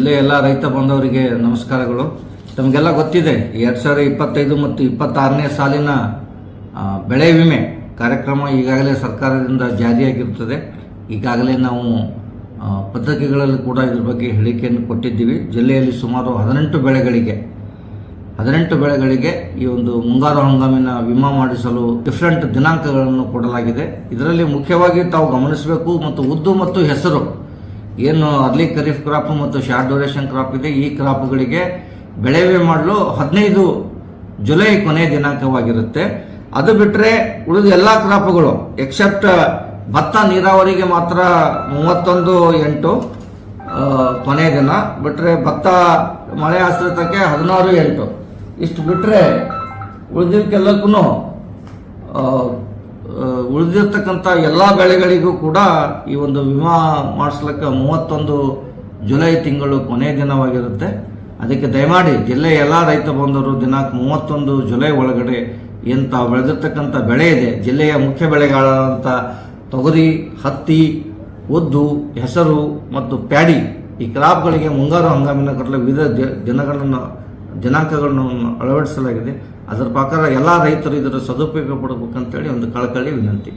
ಇಲ್ಲೇ ಎಲ್ಲ ರೈತ ಬಾಂಧವರಿಗೆ ನಮಸ್ಕಾರಗಳು. ತಮಗೆಲ್ಲ ಗೊತ್ತಿದೆ ಎರಡ್ ಸಾವಿರದ ಇಪ್ಪತ್ತೈದು ಮತ್ತು ಇಪ್ಪತ್ತಾರನೇ ಸಾಲಿನ ಬೆಳೆ ವಿಮೆ ಕಾರ್ಯಕ್ರಮ ಈಗಾಗಲೇ ಸರ್ಕಾರದಿಂದ ಜಾರಿಯಾಗಿರುತ್ತದೆ. ಈಗಾಗಲೇ ನಾವು ಪತ್ರಿಕೆಗಳಲ್ಲಿ ಕೂಡ ಇದ್ರ ಬಗ್ಗೆ ಹೇಳಿಕೆಯನ್ನು ಕೊಟ್ಟಿದ್ದೀವಿ. ಜಿಲ್ಲೆಯಲ್ಲಿ ಸುಮಾರು ಹದಿನೆಂಟು ಬೆಳೆಗಳಿಗೆ ಹದಿನೆಂಟು ಬೆಳೆಗಳಿಗೆ ಈ ಒಂದು ಮುಂಗಾರು ಹಂಗಾಮಿನ ವಿಮಾ ಮಾಡಿಸಲು ಡಿಫ್ರೆಂಟ್ ದಿನಾಂಕಗಳನ್ನು ಕೊಡಲಾಗಿದೆ. ಇದರಲ್ಲಿ ಮುಖ್ಯವಾಗಿ ತಾವು ಗಮನಿಸಬೇಕು ಮತ್ತು ಉದ್ದು ಮತ್ತು ಹೆಸರು ಏನು ಅರ್ಲಿ ಖರೀಫ್ ಕ್ರಾಪ್ ಮತ್ತು ಶಾರ್ಟ್ ಡ್ಯೂರೇಷನ್ ಕ್ರಾಪ್ ಇದೆ, ಈ ಕ್ರಾಪ್ಗಳಿಗೆ ಬೆಳೆ ವಿಮೆ ಮಾಡಲು ಹದಿನೈದು ಜುಲೈ ಕೊನೆಯ ದಿನಾಂಕವಾಗಿರುತ್ತೆ. ಅದು ಬಿಟ್ಟರೆ ಉಳಿದ ಎಲ್ಲ ಕ್ರಾಪ್ಗಳು ಎಕ್ಸೆಪ್ಟ್ ಭತ್ತ ನೀರಾವರಿಗೆ ಮಾತ್ರ ಮೂವತ್ತೊಂದು ಎಂಟು ಕೊನೆ ಕೊನೆಯ ದಿನ. ಬಿಟ್ಟರೆ ಭತ್ತ ಮಳೆ ಆಶ್ರಿತಕ್ಕೆ ಹದಿನಾರು ಎಂಟು. ಇಷ್ಟು ಬಿಟ್ಟರೆ ಉಳಿದಕ್ಕೆಲ್ಲಕ್ಕೂ ಉಳಿದಿರ್ತಕ್ಕಂಥ ಎಲ್ಲ ಬೆಳೆಗಳಿಗೂ ಕೂಡ ಈ ಒಂದು ವಿಮಾ ಮಾಡಿಸ್ಲಿಕ್ಕೆ ಮೂವತ್ತೊಂದು ಜುಲೈ ತಿಂಗಳು ಕೊನೆಯ ದಿನವಾಗಿರುತ್ತೆ. ಅದಕ್ಕೆ ದಯಮಾಡಿ ಜಿಲ್ಲೆಯ ಎಲ್ಲ ರೈತ ಬಂದವರು ದಿನಾಂಕ ಮೂವತ್ತೊಂದು ಜುಲೈ ಒಳಗಡೆ ಏನು ತಾವು ಬೆಳೆದಿರ್ತಕ್ಕಂಥ ಬೆಳೆ ಇದೆ, ಜಿಲ್ಲೆಯ ಮುಖ್ಯ ಬೆಳೆಗಳಾದಂಥ ತೊಗರಿ, ಹತ್ತಿ, ಉದ್ದು, ಹೆಸರು ಮತ್ತು ಪ್ಯಾಡಿ ಈ ಕ್ರಾಪ್ಗಳಿಗೆ ಮುಂಗಾರು ಹಂಗಾಮಿನ ಕಟ್ಟಲು ವಿವಿಧ ದಿನಗಳನ್ನು, ದಿನಾಂಕಗಳನ್ನು ಅಳವಡಿಸಲಾಗಿದೆ. ಅದರ ಪ್ರಕಾರ ಎಲ್ಲ ರೈತರು ಇದರ ಸದುಪಯೋಗ ಪಡಬೇಕಂತೇಳಿ ಒಂದು ಕಳಕಳಿ ವಿನಂತಿ.